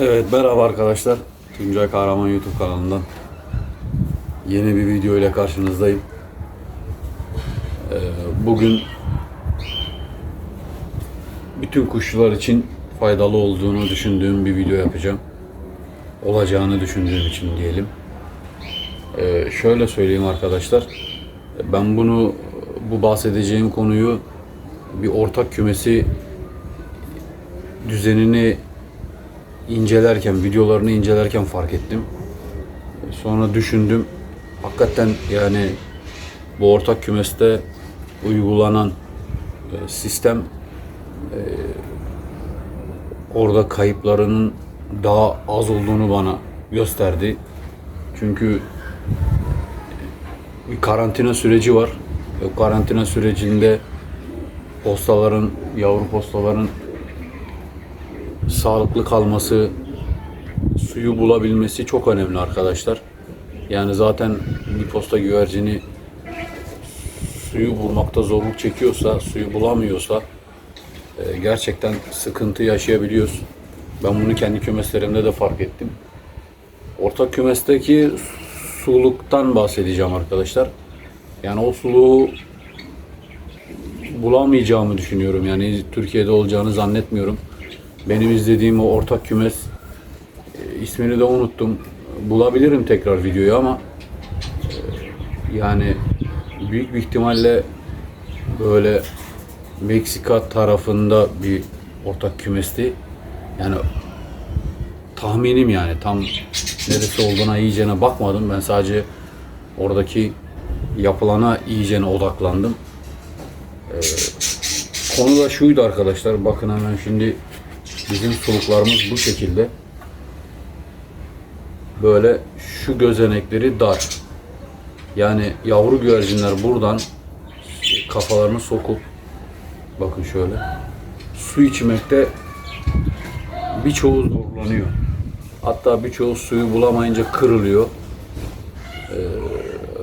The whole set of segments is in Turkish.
Evet merhaba arkadaşlar. Tuncay Kahraman YouTube kanalından yeni bir video ile karşınızdayım. Ee, bugün bütün kuşçular için faydalı olduğunu düşündüğüm bir video yapacağım. Olacağını düşündüğüm için diyelim. Ee, şöyle söyleyeyim arkadaşlar. Ben bunu bu bahsedeceğim konuyu bir ortak kümesi düzenini incelerken, videolarını incelerken fark ettim. Sonra düşündüm. Hakikaten yani bu ortak kümeste uygulanan e, sistem e, orada kayıplarının daha az olduğunu bana gösterdi. Çünkü bir karantina süreci var. O karantina sürecinde postaların, yavru postaların sağlıklı kalması, suyu bulabilmesi çok önemli arkadaşlar. Yani zaten bir güvercini suyu bulmakta zorluk çekiyorsa, suyu bulamıyorsa e, gerçekten sıkıntı yaşayabiliyoruz. Ben bunu kendi kümeslerimde de fark ettim. Ortak kümesteki suluktan bahsedeceğim arkadaşlar. Yani o suluğu bulamayacağımı düşünüyorum. Yani Türkiye'de olacağını zannetmiyorum. Benim izlediğim o ortak kümes e, ismini de unuttum. Bulabilirim tekrar videoyu ama e, yani büyük bir ihtimalle böyle Meksika tarafında bir ortak kümesti. Yani tahminim yani tam neresi olduğuna iyicene bakmadım. Ben sadece oradaki yapılana iyicene odaklandım. Ee, konu da şuydu arkadaşlar. Bakın hemen şimdi bizim suluklarımız bu şekilde. Böyle şu gözenekleri dar. Yani yavru güvercinler buradan kafalarını sokup bakın şöyle su içmekte birçoğu zorlanıyor. Hatta birçoğu suyu bulamayınca kırılıyor. Ee,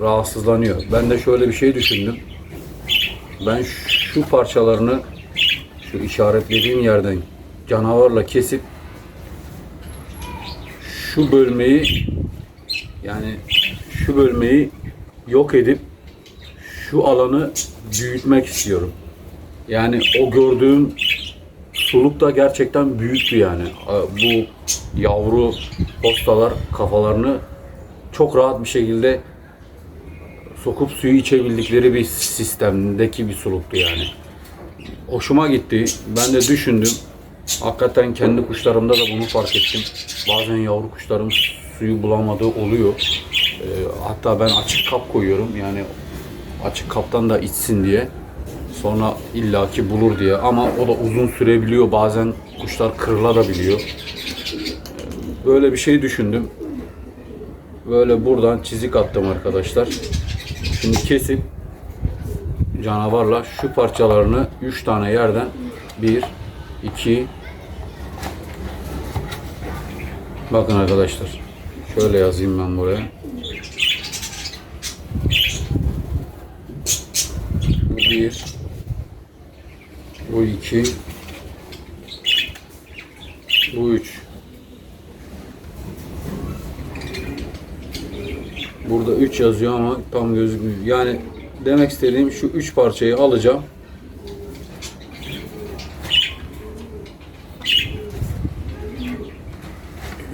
rahatsızlanıyor. Ben de şöyle bir şey düşündüm. Ben şu parçalarını şu işaretlediğim yerden canavarla kesip şu bölmeyi yani şu bölmeyi yok edip şu alanı büyütmek istiyorum. Yani o gördüğüm suluk da gerçekten büyüktü yani. Bu yavru postalar kafalarını çok rahat bir şekilde sokup suyu içebildikleri bir sistemdeki bir suluktu yani. Hoşuma gitti. Ben de düşündüm. Hakikaten kendi kuşlarımda da bunu fark ettim. Bazen yavru kuşlarım suyu bulamadığı oluyor. Ee, hatta ben açık kap koyuyorum. Yani açık kaptan da içsin diye. Sonra illaki bulur diye. Ama o da uzun sürebiliyor. Bazen kuşlar kırılabiliyor. Ee, Böyle bir şey düşündüm. Böyle buradan çizik attım arkadaşlar. Şimdi kesip canavarla şu parçalarını 3 tane yerden 1 2 Bakın arkadaşlar. Şöyle yazayım ben buraya. Bu bir. Bu iki. Bu üç. Burada 3 yazıyor ama tam gözükmüyor. Yani demek istediğim şu 3 parçayı alacağım.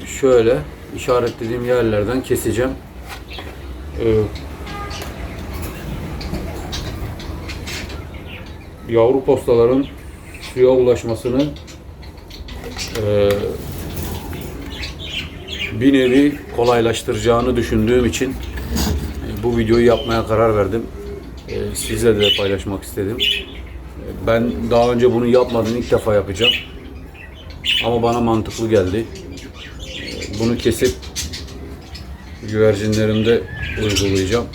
Şöyle işaretlediğim yerlerden keseceğim. Ee, yavru postaların suya ulaşmasını e, bir nevi kolaylaştıracağını düşündüğüm için e, bu videoyu yapmaya karar verdim. E, sizle de paylaşmak istedim. E, Ben daha önce bunu yapmadım, ilk defa yapacağım. Ama bana mantıklı geldi. Bunu kesip güvercinlerimde uygulayacağım.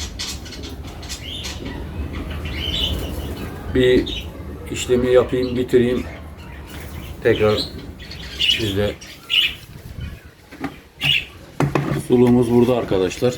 Bir işlemi yapayım, bitireyim. Tekrar sizle Suluğumuz burada arkadaşlar.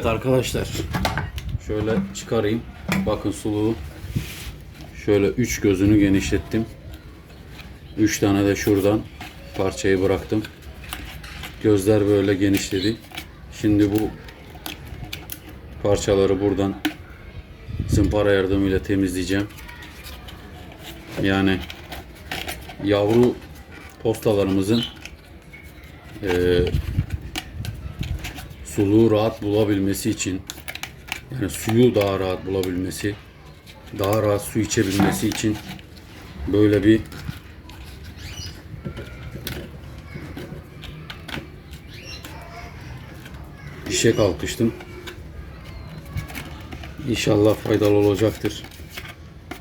Evet arkadaşlar. Şöyle çıkarayım. Bakın suluğu. Şöyle üç gözünü genişlettim. Üç tane de şuradan parçayı bıraktım. Gözler böyle genişledi. Şimdi bu parçaları buradan zımpara yardımıyla temizleyeceğim. Yani yavru postalarımızın eee suluğu rahat bulabilmesi için yani suyu daha rahat bulabilmesi daha rahat su içebilmesi için böyle bir işe kalkıştım. İnşallah faydalı olacaktır.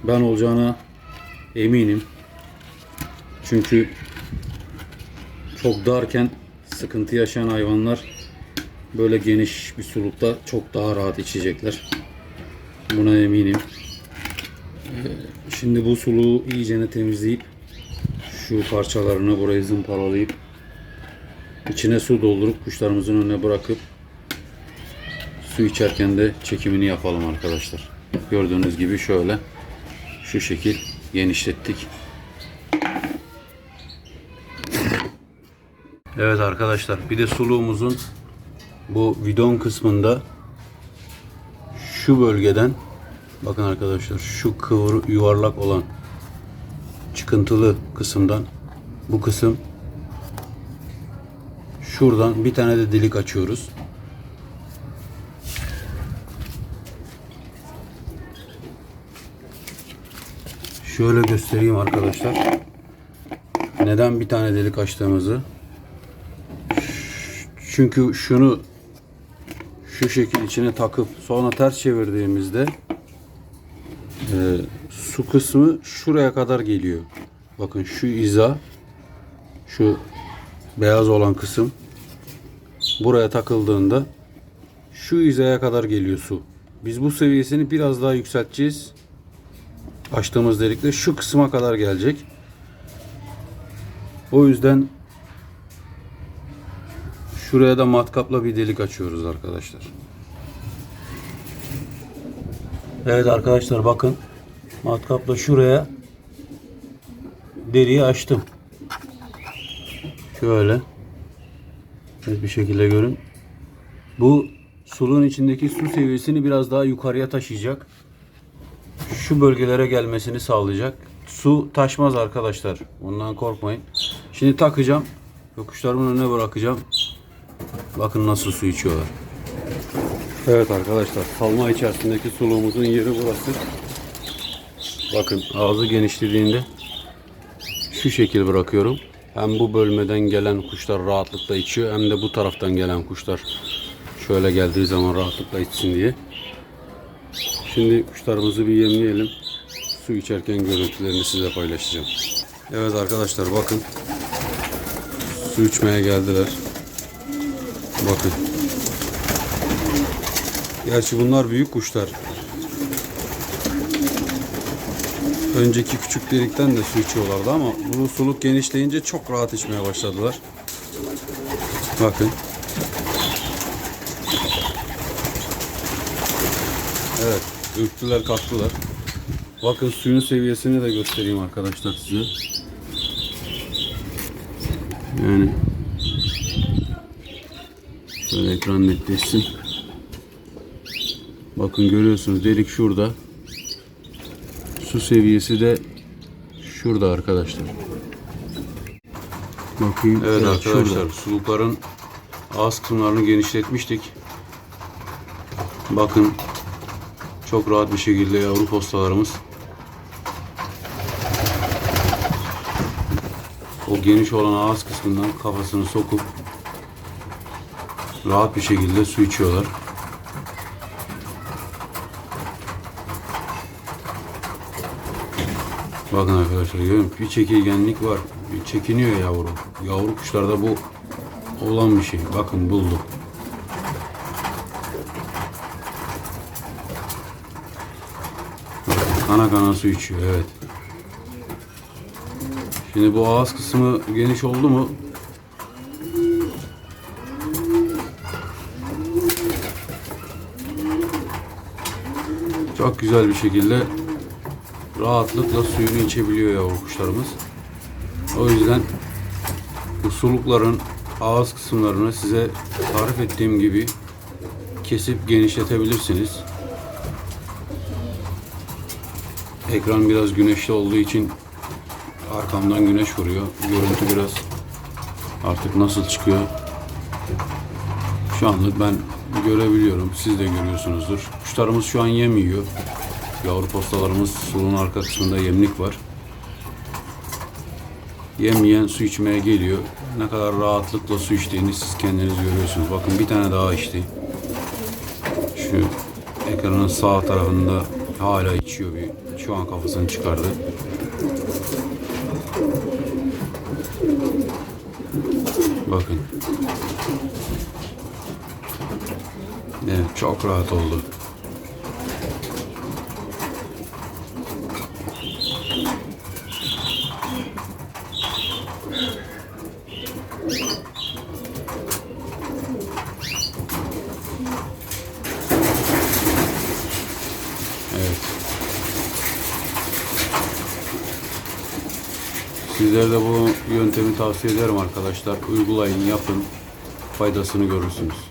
Ben olacağına eminim. Çünkü çok darken sıkıntı yaşayan hayvanlar böyle geniş bir sulukta çok daha rahat içecekler. Buna eminim. Ee, Şimdi bu suluğu iyicene temizleyip şu parçalarını burayı zımparalayıp içine su doldurup kuşlarımızın önüne bırakıp su içerken de çekimini yapalım arkadaşlar. Gördüğünüz gibi şöyle şu şekil genişlettik. Evet arkadaşlar bir de suluğumuzun bu vidon kısmında şu bölgeden bakın arkadaşlar şu kıvır yuvarlak olan çıkıntılı kısımdan bu kısım şuradan bir tane de delik açıyoruz. Şöyle göstereyim arkadaşlar. Neden bir tane delik açtığımızı. Çünkü şunu şu şekil içine takıp sonra ters çevirdiğimizde e, su kısmı şuraya kadar geliyor. Bakın şu iza şu beyaz olan kısım buraya takıldığında şu hizaya kadar geliyor su. Biz bu seviyesini biraz daha yükselteceğiz. Açtığımız delikte şu kısma kadar gelecek. O yüzden şuraya da matkapla bir delik açıyoruz arkadaşlar. Evet arkadaşlar bakın matkapla şuraya deriyi açtım. Şöyle net bir şekilde görün. Bu suluğun içindeki su seviyesini biraz daha yukarıya taşıyacak. Şu bölgelere gelmesini sağlayacak. Su taşmaz arkadaşlar. Ondan korkmayın. Şimdi takacağım. Ve kuşlarımın önüne bırakacağım. Bakın nasıl su içiyorlar. Evet arkadaşlar salma içerisindeki suluğumuzun yeri burası. Bakın ağzı genişlediğinde şu şekil bırakıyorum. Hem bu bölmeden gelen kuşlar rahatlıkla içiyor hem de bu taraftan gelen kuşlar şöyle geldiği zaman rahatlıkla içsin diye. Şimdi kuşlarımızı bir yemleyelim. Su içerken görüntülerini size paylaşacağım. Evet arkadaşlar bakın. Su içmeye geldiler. Bakın. Gerçi bunlar büyük kuşlar. Önceki küçük delikten de su içiyorlardı ama bu suluk genişleyince çok rahat içmeye başladılar. Bakın. Evet, ürktüler, kalktılar. Bakın suyun seviyesini de göstereyim arkadaşlar size. Yani şöyle ekran netleşsin. Bakın görüyorsunuz delik şurada. Su seviyesi de şurada arkadaşlar. Bakayım. Evet, arkadaşlar sulukların ağız kısımlarını genişletmiştik. Bakın çok rahat bir şekilde yavru postalarımız o geniş olan ağız kısmından kafasını sokup rahat bir şekilde su içiyorlar. Bakın arkadaşlar görüyor? Bir çekirgenlik var. Bir çekiniyor yavru. Yavru kuşlarda bu olan bir şey. Bakın buldu. Kana kana su içiyor evet. Şimdi bu ağız kısmı geniş oldu mu Çok güzel bir şekilde rahatlıkla suyunu içebiliyor yavru kuşlarımız. O yüzden bu sulukların ağız kısımlarını size tarif ettiğim gibi kesip genişletebilirsiniz. Ekran biraz güneşli olduğu için arkamdan güneş vuruyor. Görüntü biraz artık nasıl çıkıyor şu anlık ben görebiliyorum. Siz de görüyorsunuzdur. Kuşlarımız şu an yem yiyor. Yavru postalarımız suluğun arka kısmında yemlik var. Yem yiyen su içmeye geliyor. Ne kadar rahatlıkla su içtiğini siz kendiniz görüyorsunuz. Bakın bir tane daha içti. Şu ekranın sağ tarafında hala içiyor bir. Şu an kafasını çıkardı. Bakın. Evet, çok rahat oldu. Sizlere de bu yöntemi tavsiye ederim arkadaşlar. Uygulayın, yapın. Faydasını görürsünüz.